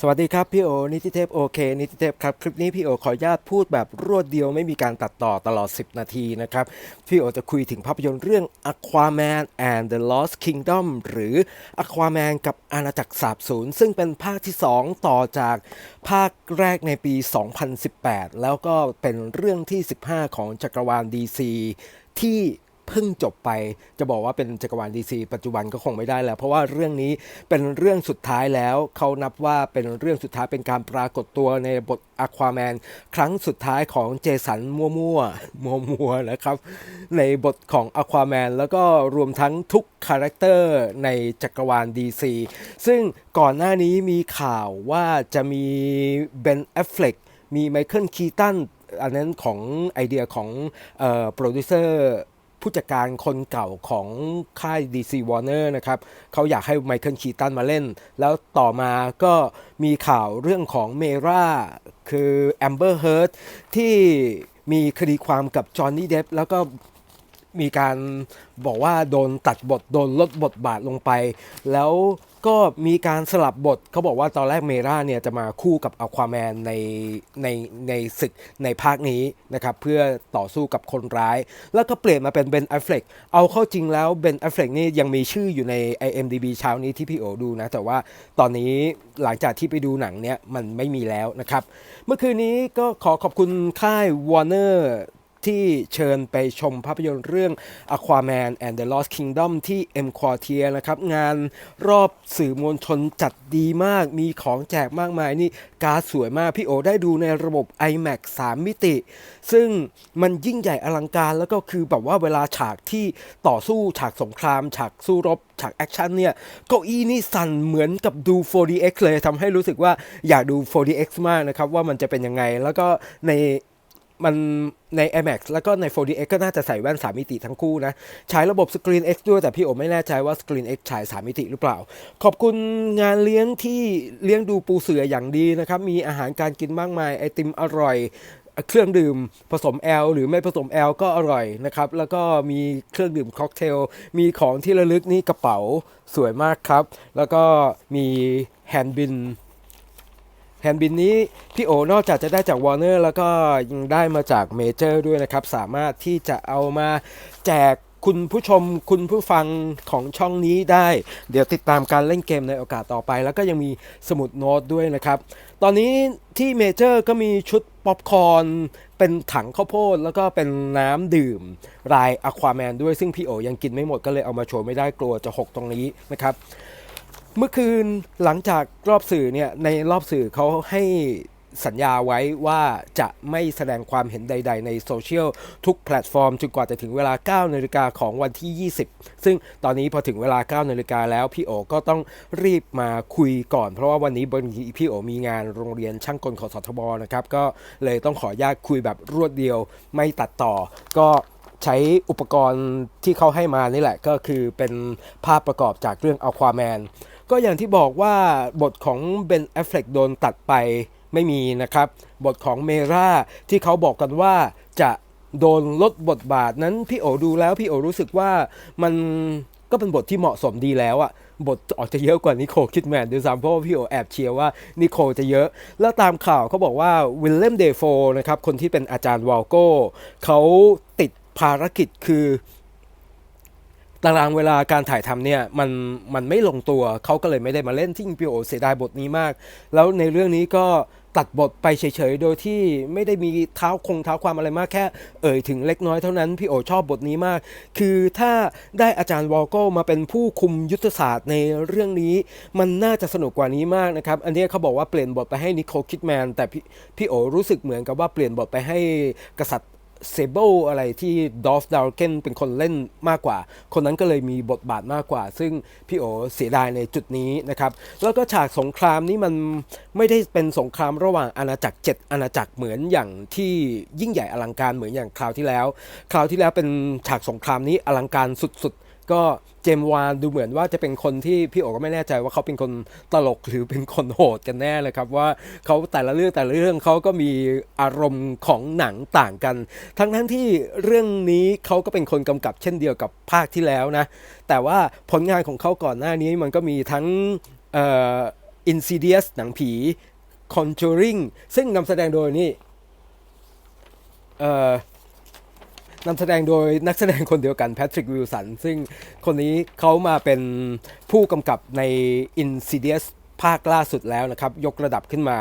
สวัสดีครับพี่โอ นิติเทพโอเค นิติเทพครับ คลิปนี้พี่โอขออนุญาตพูดแบบรวดเดียวไม่มีการตัดต่อตลอด 10 นาทีนะครับ พี่โอจะคุยถึงภาพยนตร์เรื่อง Aquaman and the Lost Kingdom หรือ Aquaman กับอาณาจักรสาบสูญซึ่งเป็นภาคที่ 2 ต่อจากภาคแรกในปี 2018 แล้วก็เป็นเรื่องที่ 15 ของจักรวาล DC ที่ เพิ่งจบไป จะบอกว่าเป็นจักรวาลดีซีปัจจุบันก็คงไม่ได้แล้ว เพราะว่าเรื่องนี้เป็นเรื่องสุดท้ายแล้วเขานับว่าเป็นเรื่องสุดท้ายเป็นการปรากฏตัวในบทอะควาแมนครั้งสุดท้ายของเจสันมัวมัวมัวมัวนะครับ ในบทของอะควาแมนแล้วก็รวมทั้งทุกคาแรคเตอร์ในจักรวาล DC ซึ่งก่อนหน้านี้มีข่าวว่าจะมีเบนแอฟเฟล็กมีไมเคิลคีตันอันนั้นของไอเดียของโปรดิวเซอร์ ผู้จัดการคนเก่าของค่าย DC Warner นะครับเขาอยากให้ไมเคิลคีตันมาเล่น แล้วต่อมาก็มีข่าวเรื่องของเมราคือแอมเบอร์เฮิร์ที่มีคดีความกับจอห์นนี่เดฟแล้วก็มีการบอกว่าโดนตัดบท โดนลดบทบาทลงไป แล้ว ก็มีการสลับบทเขาบอกว่าตอนแรกเมราเนี่ยจะมาคู่กับอควาแมนในในในศึกในภาคนี้นะครับเพื่อต่อสู้กับคนร้าย แล้วก็เปลี่ยนมาเป็นเบนอัฟเฟลกเอาเข้าจริงแล้วเบนอัฟเฟลกนี่ยังมีชื่ออยู่ใน IMDB เช้านี้ที่พี่โอดูนะ แต่ว่าตอนนี้หลังจากที่ไปดูหนังเนี่ยมันไม่มีแล้วนะครับ เมื่อคืนนี้ก็ขอขอบคุณค่าย Warner ที่เชิญไปชมภาพยนตร์เรื่อง Aquaman and the Lost Kingdom ที่ M Quartier นะครับ งานรอบสื่อมวลชนจัดดีมาก มีของแจกมากมายนี่การดสวยมาก พี่โอได้ดูในระบบ IMAX 3มิติ ซึ่งมันยิ่งใหญ่อลังการแล้วก็คือแบบว่าเวลาฉากที่ต่อสู้ฉากสงคราม ฉากสู้รบ ฉากแอคชั่นเนี่ยเก้าอี้นี่สั่นเหมือนกับดู 4DX เลยทำให้รู้สึกว่าอยากดู 4DX มากนะครับว่ามันจะเป็นยังไงแล้วก็ใน มันใน IMAX แล้วก็ใน 4DX ก็น่าจะใส่แว่น 3 มิติทั้งคู่นะ ใช้ระบบ Screen X ด้วย แต่พี่โอไม่แน่ใจว่า Screen X ฉาย 3 มิติหรือเปล่า ขอบคุณงานเลี้ยงที่เลี้ยงดูปูเสืออย่างดีนะครับ มีอาหารการกินมากมาย ไอติมอร่อยเครื่องดื่มผสมแอลหรือไม่ผสมแอลก็อร่อยนะครับ แล้วก็มีเครื่องดื่มค็อกเทล มีของที่ระลึกนี่กระเป๋าสวยมากครับ แล้วก็มีแฮนด์บิน ฮนด์บินนี้พี่โอนอกจากจะได้จากวอร์เนอร์แล้วก็ยังได้มาจากเมเจอร์ด้วยนะครับ สามารถที่จะเอามาแจกคุณผู้ชมคุณผู้ฟังของช่องนี้ได้ เดี๋ยวติดตามการเล่นเกมในโอกาสต่อไป แล้วก็ยังมีสมุดโน้ตด้วยนะครับ ตอนนี้ที่เมเจอร์ก็มีชุดป๊อปคอร์นเป็นถังข้าวโพดแล้วก็เป็นน้ำดื่มรายอควาแมนด้วยซึ่งพี่โอยังกินไม่หมดก็เลยเอามาโชว์ไม่ได้กลัวจะหกตรงนี้นะครับ เมื่อคืนหลังจากรอบสื่อเนี่ยในรอบสื่อเขาให้สัญญาไว้ว่าจะไม่แสดงความเห็นใด ๆ ในโซเชียลทุกแพลตฟอร์มจนกว่าจะถึงเวลา 9นาฬิกาของวันที่ 20 ซึ่งตอนนี้พอถึงเวลา 9นาฬิกาแล้ว พี่โอก็ต้องรีบมาคุยก่อน เพราะว่าวันนี้บนพี่โอมีงานโรงเรียนช่างกลของสทบนะครับ ก็เลยต้องขออนุญาตคุยแบบรวดเดียวไม่ตัดต่อ ก็ใช้อุปกรณ์ที่เขาให้มานี่แหละก็คือเป็นภาพประกอบจากเรื่อง Aquaman ก็อย่างที่บอกว่าบทของเบนแอฟเฟลกโดนตัดไปไม่มีนะครับ บทของเมราที่เขาบอกกันว่าจะโดนลดบทบาทนั้นพี่โอดูแล้วพี่โอรู้สึกว่ามันก็เป็นบทที่เหมาะสมดีแล้วอะบทออกจะเยอะกว่านิโคลคิดแมนด้วยซ้ำเพราะว่าพี่โอแอบเชียร์ว่านิโคลจะเยอะ แล้วตามข่าวเขาบอกว่าวิลเลมเดโฟนะครับคนที่เป็นอาจารย์วอลโก้เขาติดภารกิจคือ ตารางเวลาการถ่ายทำเนี่ยมันมันไม่ลงตัวเขาก็เลยไม่ได้มาเล่นที่พีโอเสียดายบทนี้มาก แล้วในเรื่องนี้ก็ตัดบทไปเฉยๆ โดยที่ไม่ได้มีเท้าคงเท้าความอะไรมากแค่ เอ่ยถึงเล็กน้อยเท่านั้น พี่โอชอบบทนี้มาก คือถ้าได้อาจารย์วอลโก้มาเป็นผู้คุมยุทธศาสตร์ในเรื่องนี้ มันน่าจะสนุกกว่านี้มากนะครับ อันนี้เขาบอกว่าเปลี่ยนบทไปให้นิโคลคิดแมนแต่พี่พี่โอรู้สึกเหมือนกับว่าเปลี่ยนบทไปให้กษัตริย์ เซเบิลอะไรที่ดอฟดาวเกนเป็นคนเล่นมากกว่า คนนั้นก็เลยมีบทบาทมากกว่า ซึ่งพี่โอเสียดายในจุดนี้นะครับ แล้วก็ฉากสงครามนี้มันไม่ได้เป็นสงครามระหว่างอาณาจักร 7 อาณาจักรเหมือนอย่างที่ยิ่งใหญ่อลังการเหมือนอย่างคราวที่แล้ว คราวที่แล้วเป็นฉากสงครามนี้อลังการสุดๆ ก็เจมวานดูเหมือนว่าจะเป็นคนที่พี่โอก็ไม่แน่ใจว่าเขาเป็นคนตลกหรือเป็นคนโหดกันแน่เลยครับว่าเขาแต่ละเรื่องแต่ละเรื่องเขาก็มีอารมณ์ของหนังต่างกัน ทั้งทั้งที่เรื่องนี้เขาก็เป็นคนกำกับเช่นเดียวกับภาคที่แล้วนะ แต่ว่าผลงานของเขาก่อนหน้านี้มันก็มีทั้งเอ่อ Insidious หนังผี Conjuring ซึ่งนำแสดงโดยนี่เอ่อ นำแสดงโดยนักแสดงคนเดียวกันแพทริกวิลสัน ซึ่งคนนี้เขามาเป็นผู้กำกับใน Insidious ภาคล่าสุดแล้วนะครับ ยกระดับขึ้นมา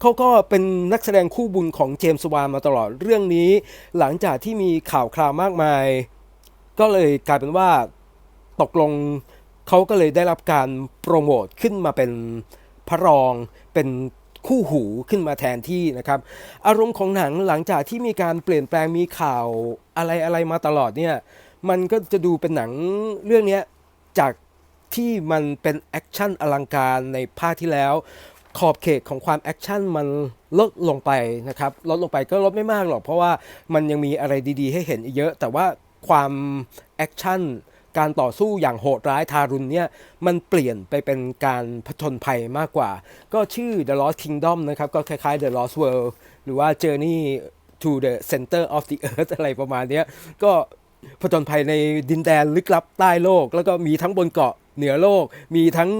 เขาก็เป็นนักแสดงคู่บุญของเจมส์วานมาตลอดเรื่องนี้ หลังจากที่มีข่าวคราวมากมาย ก็เลยกลายเป็นว่าตกลงเขาก็เลยได้รับการโปรโมทขึ้นมาเป็นพระรองเป็น คู่หูขึ้นมาแทนที่นะครับ อารมณ์ของหนังหลังจากที่มีการเปลี่ยนแปลงมีข่าวอะไรอะไรมาตลอดเนี่ยมันก็จะดูเป็นหนังเรื่องนี้จากที่มันเป็นแอคชั่นอลังการในภาคที่แล้ว ขอบเขตของความแอคชั่นมันลดลงไปนะครับ ลดลงไปก็ลดไม่มากหรอก เพราะว่ามันยังมีอะไรดีๆ ให้เห็นอีกเยอะ แต่ว่าความแอคชั่น การต่อสู้อย่างโหดร้ายทารุณเนี่ยมันเปลี่ยนไปเป็นการผจญภัยมากกว่า ก็ชื่อ The Lost Kingdom นะครับก็คล้ายๆ The Lost World หรือว่า Journey to the Center of the Earth อะไรประมาณนี้ก็ผจญภัยในดินแดนลึกลับใต้โลก แล้วก็มีทั้งบนเกาะเหนือโลก มีทั้ง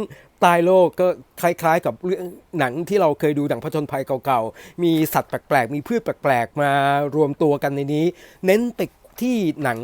ใต้โลกก็คล้ายๆ กับเรื่องหนังที่เราเคยดูหนังผจญภัยเก่าๆ มีสัตว์แปลกๆ มีพืชแปลกๆ มารวมตัวกันในนี้ เน้นไปที่หนัง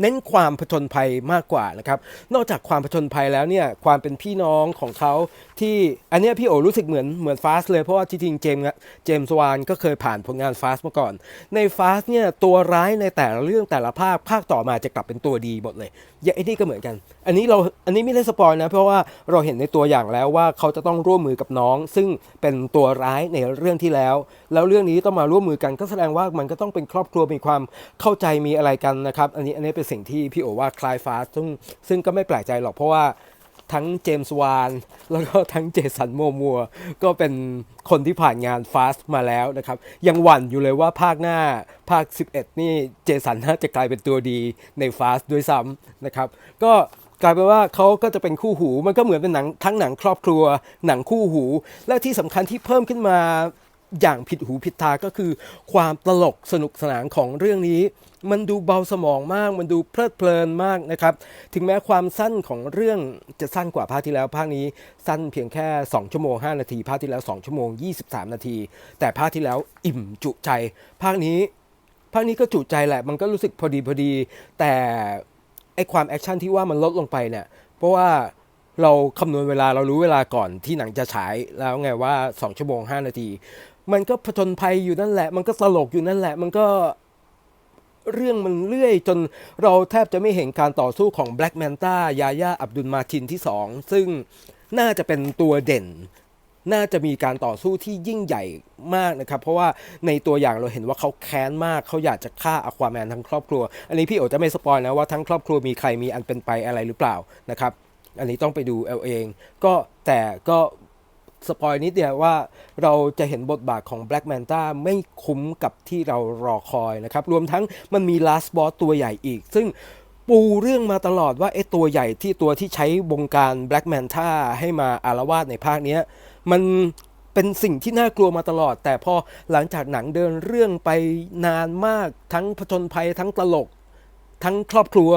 เน้นความผจญภัยมากกว่านะครับนอกจากความผจญภัยแล้วเนี่ยความเป็นพี่น้องของเขาที่อันนี้พี่โอรู้สึกเหมือนเหมือนฟาสเลยเพราะว่าจริงๆเจมส์เจมส์วานก็เคยผ่านผลงานฟาสมาก่อน ในฟาสเนี่ยตัวร้ายในแต่ละเรื่องแต่ละภาคภาคต่อมาจะกลับเป็นตัวดีหมดเลยอย่างไอ้นี่ก็เหมือนกัน อันนี้เราอันนี้ไม่ได้สปอยนะ เพราะว่าเราเห็นในตัวอย่างแล้วว่าเขาจะต้องร่วมมือกับน้อง ซึ่งเป็นตัวร้ายในเรื่องที่แล้ว แล้วเรื่องนี้ต้องมาร่วมมือกันก็แสดงว่ามันก็ต้องเป็นครอบครัวมีความเข้าใจมีอะไรกันนะครับ อันนี้อันนี้เป็นสิ่งที่พี่โอว่าคลายฟาสซึ่งซึ่งก็ไม่แปลกใจหรอกเพราะว่า ทั้งเจมส์วาน แล้วก็ทั้งเจสันโมมัว ก็เป็นคนที่ผ่านงานฟาสมาแล้วนะครับ ยังหวั่นอยู่เลยว่าภาคหน้าภาค 11 นี่เจสันน่าจะกลายเป็นตัวดีในฟาสด้วยซ้ำนะครับ ก็กลายเป็นว่าเขาก็จะเป็นคู่หู มันก็เหมือนเป็นหนังทั้งหนังครอบครัว หนังคู่หู และที่สำคัญที่เพิ่มขึ้นมา อย่างผิดหูผิดตาก็คือ ความตลกสนุกสนานของเรื่องนี้ มันดูเบาสมองมาก มันดูเพลิดเพลินมากนะครับ ถึงแม้ความสั้นของเรื่องจะสั้นกว่าภาคที่แล้วภาคนี้สั้นเพียงแค่ 2 ชั่วโมง 5 นาที ภาคที่แล้ว 2 ชั่วโมง 23 นาที แต่ภาคที่แล้วอิ่มจุใจ ภาคนี้ ภาคนี้ก็จุใจแหละ มันก็รู้สึกพอดีพอดี แต่ไอความแอคชั่นที่ว่ามันลดลงไปเนี่ย เพราะว่า เราคำนวณเวลาเรารู้เวลาก่อนที่หนังจะฉายแล้วไงว่า 2 ชั่วโมง 5 นาที มันก็ผจญภัยอยู่นั่นแหละ มันก็ตลกอยู่นั่นแหละ มันก็เรื่องมันเรื่อยจนเราแทบจะไม่เห็นการต่อสู้ของ Black Manta ยาย่าอับดุลมาทินที่ 2 ซึ่งน่าจะเป็นตัวเด่น น่าจะมีการต่อสู้ที่ยิ่งใหญ่มากนะครับ เพราะว่าในตัวอย่างเราเห็นว่าเขาแค้นมากเขาอยากจะฆ่าอควาแมนทั้งครอบครัว อันนี้พี่โอจะไม่สปอยนะว่าทั้งครอบครัวมีใครมีอันเป็นไปอะไรหรือเปล่านะครับ อันนี้ต้องไปดูเอาเอง ก็แต่ก็สปอยนิดเดียวว่าเราจะเห็นบทบาทของ Black Manta ไม่คุ้มกับที่เรารอคอยนะครับ รวมทั้งมันมี Last Boss ตัวใหญ่อีก ซึ่งปูเรื่องมาตลอดว่าไอ้ตัวใหญ่ที่ตัวที่ใช้บงการ Black Manta ให้มาอารวาสในภาคเนี้ยมันเป็นสิ่งที่น่ากลัวมาตลอด แต่พอหลังจากหนังเดินเรื่องไปนานมากทั้งผจญภัยทั้งตลก ทั้งครอบครัว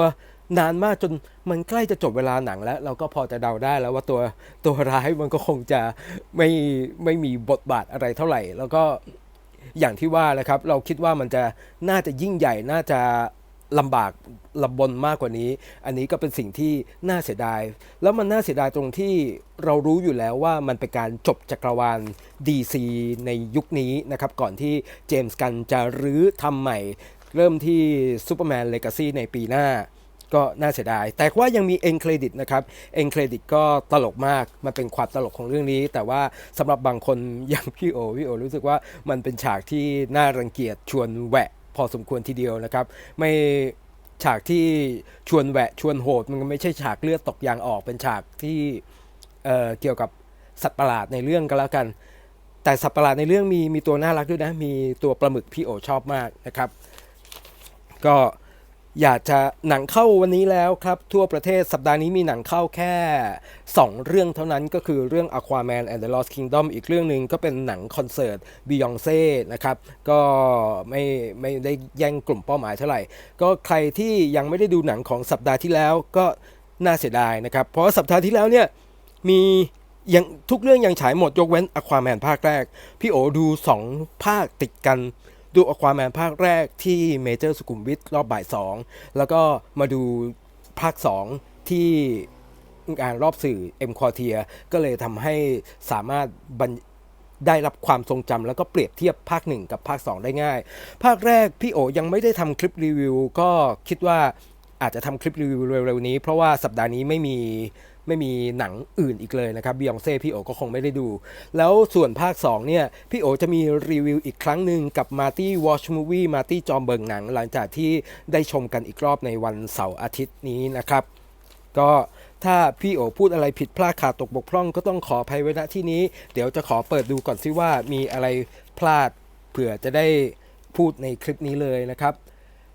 นานมากจนมันใกล้จะจบเวลาหนังแล้ว เราก็พอจะเดาได้แล้วว่าตัวตัวร้ายมันก็คงจะไม่ไม่มีบทบาทอะไรเท่าไหร่ แล้วก็อย่างที่ว่าแหละครับ เราคิดว่ามันจะน่าจะยิ่งใหญ่น่าจะลำบากลำบนมากกว่านี้ อันนี้ก็เป็นสิ่งที่น่าเสียดาย แล้วมันน่าเสียดายตรงที่เรารู้อยู่แล้วว่ามันเป็นการจบจักรวาล DC ในยุคนี้นะครับ ก่อนที่เจมส์กันจะรื้อทำใหม่ เริ่มที่ Superman Legacy ในปีหน้า ก็น่าเสียดาย แต่ว่ายังมีเอ็นเครดิตนะครับเอ็นเครดิตก็ตลกมากมันเป็นความตลกของเรื่องนี้ แต่ว่าสำหรับบางคนอย่างพี่โอพี่โอรู้สึกว่ามันเป็นฉากที่น่ารังเกียจชวนแหวะพอสมควรทีเดียวนะครับ ไม่ฉากที่ชวนแหวะชวนโหด มันไม่ใช่ฉากเลือดตกยางออกเป็นฉากที่เอ่อเกี่ยวกับสัตว์ประหลาดในเรื่องก็แล้วกัน แต่สัตว์ประหลาดในเรื่องมีมีตัวน่ารักด้วยนะ มีตัวปลาหมึกพี่โอชอบมากนะครับ ก็ อยากจะหนังเข้าวันนี้แล้วครับ ทั่วประเทศสัปดาห์นี้มีหนังเข้าแค่ 2 เรื่องเท่านั้นก็คือเรื่อง Aquaman and the Lost Kingdom อีกเรื่องหนึ่งก็เป็นหนังคอนเสิร์ต Beyonce นะครับ ก็ไม่ไม่ได้แย่งกลุ่มเป้าหมายเท่าไหร่ ก็ใครที่ยังไม่ได้ดูหนังของสัปดาห์ที่แล้วก็น่าเสียดายนะครับ เพราะสัปดาห์ที่แล้วเนี่ยมียังทุกเรื่องยังฉายหมดยกเว้น Aquaman ภาคแรก พี่โอดูสองภาคติดกัน ดู Aquaman ภาคแรกที่เมเจอร์สุขุมวิทรอบบ่ายสองแล้วก็มาดูภาคสองที่งานรอบสื่อเอ็มคอเทียก็เลยทำให้สามารถบรได้รับความทรงจำแล้วก็เปรียบเทียบภาค 1 กับภาค 2 ได้ง่าย ภาคแรกพี่โอยังไม่ได้ทำคลิปรีวิว ก็คิดว่าอาจจะทำคลิปรีวิวเร็วๆนี้ เพราะว่าสัปดาห์นี้ไม่มี ไม่มีหนังอื่นอีกเลยนะครับบิยองเซ่พี่โอก็คงไม่ได้ดู แล้วส่วนภาค 2 เนี่ย พี่โอจะมีรีวิวอีกครั้งหนึ่งกับมาตี้วอชมูวี่มาตี้จอมเบิงหนัง หลังจากที่ได้ชมกันอีกรอบในวันเสาร์อาทิตย์นี้นะครับ ก็ถ้าพี่โอพูดอะไรผิดพลาดขาดตกบกพร่องก็ต้องขออภัยไว้ณที่นี้ เดี๋ยวจะขอเปิดดูก่อนซิว่ามีอะไรพลาดเผื่อจะได้พูดในคลิปนี้เลยนะครับ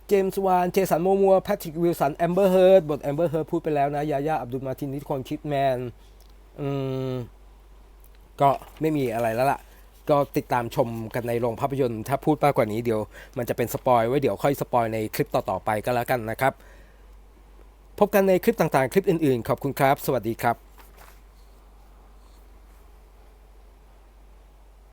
เจมส์วาน เจสันโมมัว แพทริกวิลสัน แอมเบอร์เฮิร์ดบทแอมเบอร์เฮิร์ดพูดไปแล้วนะ ยาย่า อับดุลมาตินนิคอนคิดแมน อืม ก็ไม่มีอะไรแล้วล่ะ ก็ติดตามชมกันในโรงภาพยนตร์ ถ้าพูดมากกว่านี้เดี๋ยว มันจะเป็นสปอยไว้เดี๋ยวค่อยสปอยในคลิปต่อ ๆ ไปก็แล้วกันนะครับ พบกันในคลิปต่างๆ คลิปอื่นๆ ขอบคุณครับ สวัสดีครับ